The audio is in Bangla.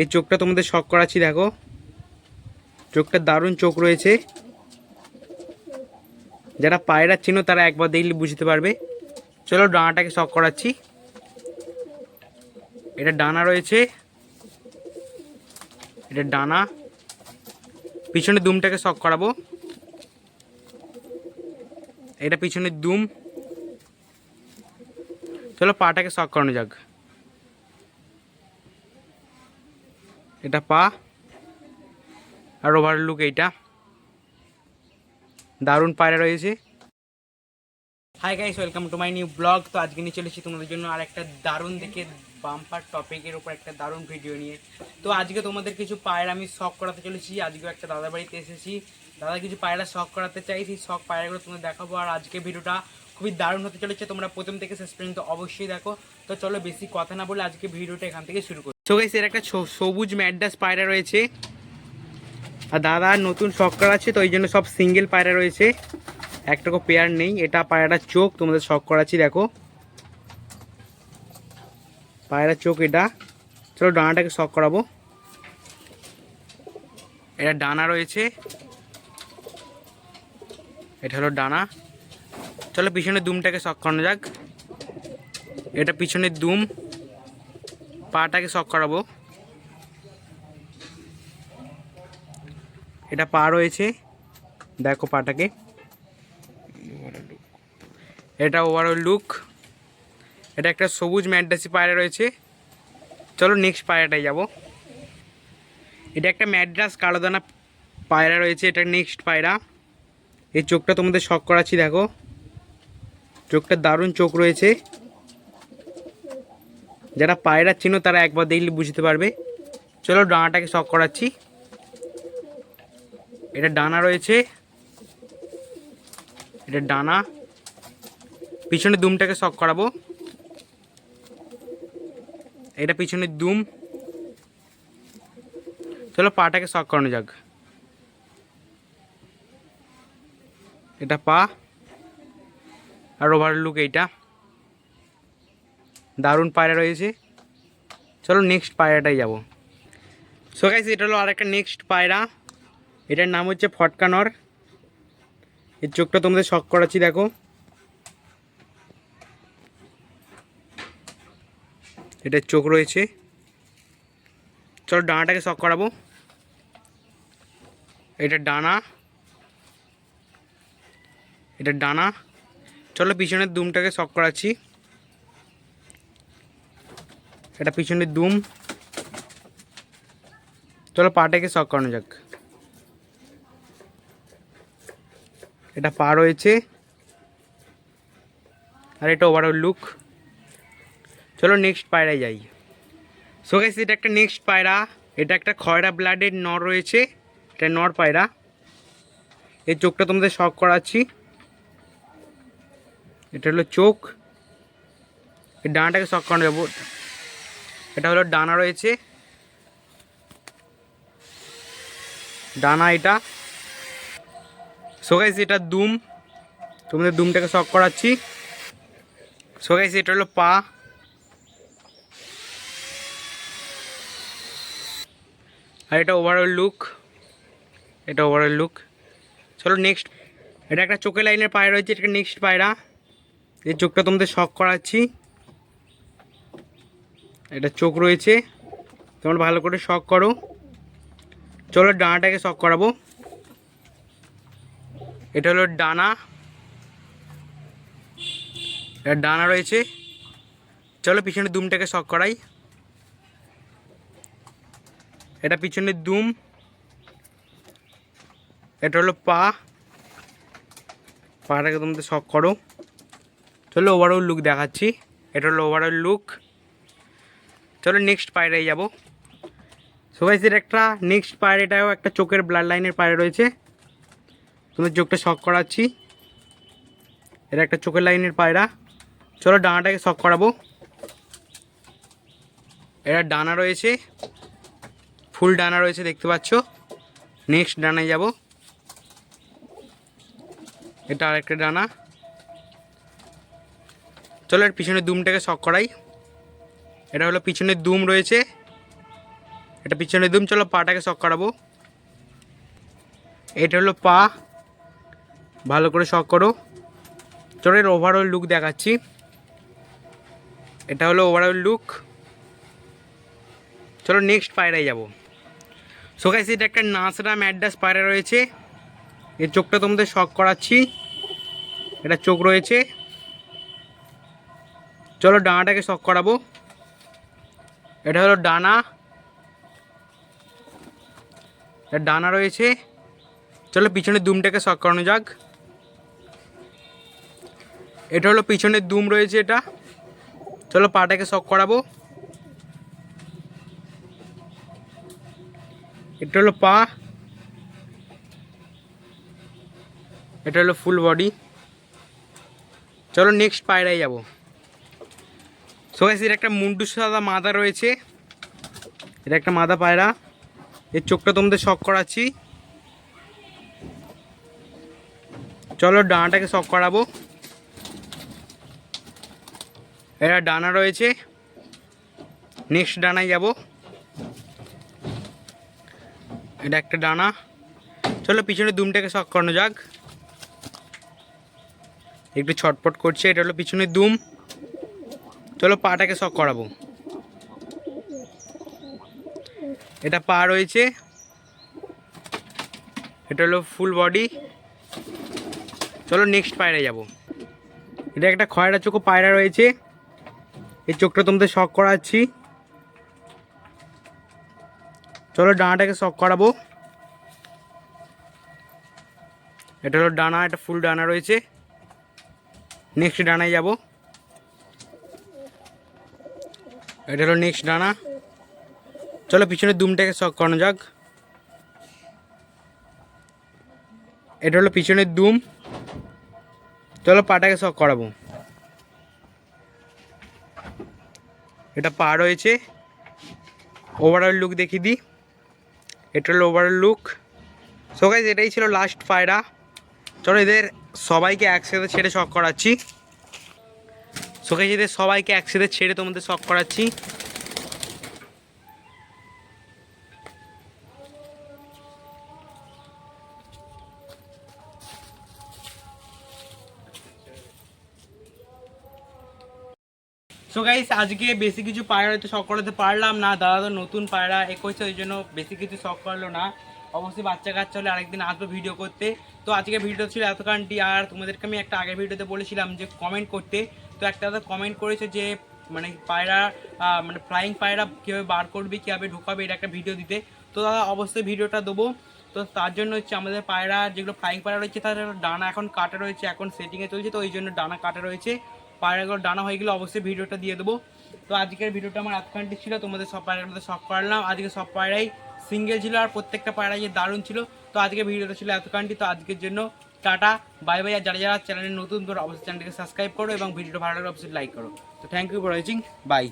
এই চোখটা তোমাদের শখ করাচ্ছি, দেখো। চোখটা দারুণ চোখ রয়েছে। যারা পায়রা চিনো, তারা একবার দেখলে বুঝতে পারবে। চলো ডানাটাকে শখ করাচ্ছি। এটা ডানা রয়েছে। এটা ডানা। পিছনে দুমটাকে শখ করাবো। এটা পিছনের দুম। চলো পাটাকে শখ করানো যাক। এটা পা আর ওভার লুক এইটা। দারুণ পায়রা রয়েছে। Hi guys welcome to my new blog তো আজকে নিয়ে চলেছি তোমাদের জন্য আর একটা দারুণ দেখে বাম্পার টপিকের উপর একটা দারুণ ভিডিও নিয়ে। তো আজকে তোমাদের কিছু পায়রা আমি শখ করাতে চলেছি। আজকেও একটা দাদা বাড়িতে এসেছি। দাদা কিছু পায়রা শখ করাতে চাই সেই শখ পায়রাগুলো তোমাদের দেখাবো। আর আজকে ভিডিওটা খুবই দারুণ হতে চলেছে। তোমরা প্রথম থেকে শেষ পর্যন্ত অবশ্যই দেখো। তো চলো বেশি কথা না বলে আজকে ভিডিওটা এখান থেকে শুরু করি। তো গাইস এর একটা সবুজ ম্যাডাস পায়রা রয়েছে। আর দাদা নতুন শখ করা আছে তো ওই জন্য সব সিঙ্গেল পায়রা রয়েছে। একটাকো পেয়ার নেই, এটা পায়রাটার চোখ, তোমাদের শখ করাচ্ছি, দেখো। পায়রার চোখ এটা। চলো ডানাটাকে শখ করাবো। এটা ডানা রয়েছে। এটা হলো ডানা। চলো পিছনের দুমটাকে শখ করানো যাক। এটা পিছনের দুম। পাটাকে শখ করাবো। এটা পা রয়েছে। দেখো পাটাকে। এটা ওভারঅল লুক এটা একটা সবুজ ম্যাড্রাসি পায়রা রয়েছে। চলো নেক্সট পায়রাটায় যাব। এটা একটা ম্যাড্রাস কালোদানা পায়রা রয়েছে, এটা নেক্সট পায়রা। এই চোখটা তোমাদের শখ করাচ্ছি, দেখো। চোখটা দারুণ চোখ রয়েছে। যারা পায়রা চিনো, তারা একবার দেখলে বুঝতে পারবে। চলো ডানাটাকে শখ করাচ্ছি। এটা ডানা রয়েছে। এটা ডানা। পিছনে দুমটাকে শখ করাবো। এটা পিছনের দুম। চলো পাটাকে শখ করানো যাক। এটা পা। আর ওভার লুক এইটা। দারুণ পায়রা রয়েছে। চলো নেক্সট পায়রাটাই যাব। সো গাইস এটা হলো আর একটা নেক্সট পায়রা। এটার নাম হচ্ছে ফটকানর। এর চোখটা তোমাদের শখ করাচ্ছি, দেখো। এটার চোখ রয়েছে। চলো ডানাটাকে শখ করাবো। এটা ডানা। এটা ডানা। চলো পিছনের দুমটাকে শখ করাচ্ছি। এটা পিছনের দুম। চলো পাটাকে শখ করানো যাক। এটা পা রয়েছে আর এটা ওভারঅল লুক চলো নেক্সট পায়রায় যাই। সো এটা একটা নেক্সট পায়রা। এটা একটা খয়রা ব্লাডের নর রয়েছে। এটা নর পায়রা। এই চোখটা তোমাদের শখ করাচ্ছি। এটা হলো চোখ। এই ডানাটাকে শখ করানো যাব। এটা হলো ডানা রয়েছে। ডানা এটা। সো এটা দুম। তোমাদের দুমটাকে শখ করাচ্ছি। সো এটা হলো পা। আর এটা ওভারঅল লুক এটা ওভারঅল লুক চলো নেক্সট এটা একটা চোখের লাইনের পায়রা রয়েছে এটা নেক্সট পায়রা। এই চোখটা তোমাদের শখ করাচ্ছি। এটা চোখ রয়েছে। তোমরা ভালো করে শখ করো। চলো ডানাটাকে শখ করাবো। এটা হলো ডানা। এটা ডানা রয়েছে। চলো পিছনে দুমটাকে শখ করাই। এটা পিছনের দুম। এটা হলো পা। পাটাকে তোমাদের শখ করো। চলো ওভারঅল লুক দেখাচ্ছি। এটা হলো ওভারঅল লুক চলো নেক্সট পায়রায় যাব। সবাই সেটা একটা নেক্সট পায়রাটাও একটা চোখের ব্লাড লাইনের পায়রা রয়েছে। তোমাদের চোখটা শখ করাচ্ছি। এটা একটা চোখের লাইনের পায়রা। চলো ডানাটাকে শখ করাবো। এটা ডানা রয়েছে। ফুল ডানা রয়েছে, দেখতে পাচ্ছ। নেক্সট ডানায় যাব। এটা আরেকটা ডানা। চলো এর পিছনের দুমটাকে শখ করাই। এটা হলো পিছনের দুম রয়েছে। এটা পিছনে দুম, চলো পাটাকে শক করাবো। এটা হলো পা। ভালো করে শক করো। চলো এর ওভারঅল লুক দেখাচ্ছি। এটা হলো ওভারঅল লুক চলো নেক্সট পায়রায় যাব। সো এটা একটা নাসরা ম্যাডাস পায়রা রয়েছে। এর চোখটা তোমাদের শখ করাচ্ছি। এটা চোখ রয়েছে। চলো ডানাটাকে শখ করাবো। এটা হলো ডানা। এটা ডানা রয়েছে। চলো পিছনের দুমটাকে শক করানো যাক। এটা হলো পিছনের দুম রয়েছে এটা। চলো পাটাকে শক করাবো। এটা হলো পা। এটা হলো ফুল বডি। চলো নেক্সট পায়রায় যাব। সো গাইস এর একটা মুন্ডু সাদা মাদা রয়েছে। এটা একটা মাদা পায়রা। এর চোখটা তোমাদের শক করাচ্ছি। চলো ডানাটাকে শক করাবো। এটা ডানা রয়েছে। নেক্সট ডানায় যাব। এটা একটা ডানা। চলো পিছনে দুমটাকে শক করানো যাক। একটু ছটপট করছে, এটা হলো পিছনের দুম। চলো পাটাকে শখ করাবো। এটা পা রয়েছে। এটা হলো ফুল বডি চলো নেক্সট পায়রা যাব। এটা একটা খয়রা চোখো পায়রা রয়েছে। এই চোখটা তোমাদের শখ করাচ্ছি। চলো ডানাটাকে শখ করাবো। এটা হলো ডানা, এটা ফুল ডানা রয়েছে। নেক্সট ডানায় যাব। এটা হলো নেক্সট ডানা। চলো পিছনে দুমটাকে শক করানো যাক। এটা হলো পিছনের দুম। চলো পাটাকে শক করাবো। এটা পা রয়েছে। ওভারঅল লুক দেখিয়ে দিই। এটা হলো ওভারঅল লুক সো এটাই ছিল লাস্ট পায়রা। চলো এদের সবাইকে একসাথে ছেড়ে শখ করাচ্ছি। গাইজ সবাইকে একসাথে ছেড়ে তোমাদের শখ করাচ্ছি। সো গাইস আজকে বেশি কিছু পায়রা হয়তো শখ করাতে পারলাম না। দাদা তো নতুন পায়রা একুশে ওই জন্য বেশি কিছু শখ করল না। অবশ্যই বাচ্চা কাচ্চা হলে আরেকদিন আসব ভিডিও করতে। তো আজকে ভিডিও ছিল এতখানটি। আর তোমাদেরকে আমি একটা আগের ভিডিওতে বলেছিলাম যে কমেন্ট করতে। তো একটা দাদা কমেন্ট করেছে যে মানে পায়রা মানে ফ্লাইং পায়রা কীভাবে বার করবে, কীভাবে ঢোকাবে, এটা একটা ভিডিও দিতে। তো দাদা অবশ্যই ভিডিওটা দেবো। তো তার জন্য হচ্ছে আমাদের পায়রা, যেগুলো ফ্লাইং পায়রা রয়েছে, তাদের ডানা এখন কাটা রয়েছে, এখন সেটিংয়ে চলছে, তো ওই জন্য ডানা কাটা রয়েছে। পায়রাগুলো ডানা হয়ে গেলে অবশ্যই ভিডিওটা দিয়ে দেবো। তো আজকের ভিডিওটা আমার এতখানটি ছিল, তোমাদের সব পায়রার মধ্যে সব করালাম। আজকে সব পায়রাই সিঙ্গেল ছিল আর প্রত্যেকটা পায়রাই যে দারুণ ছিল। তো আজকে ভিডিওটা ছিল এতখানটি তো আজকের জন্য টাটা বাই বাই আর যারা যারা চ্যানেলে নতুন, তোর অবশ্যই চ্যানেলটিকে সাবস্ক্রাইব করো এবং ভিডিওটা ভালো লাগলে অবশ্যই লাইক করো। তো thank you for watching bye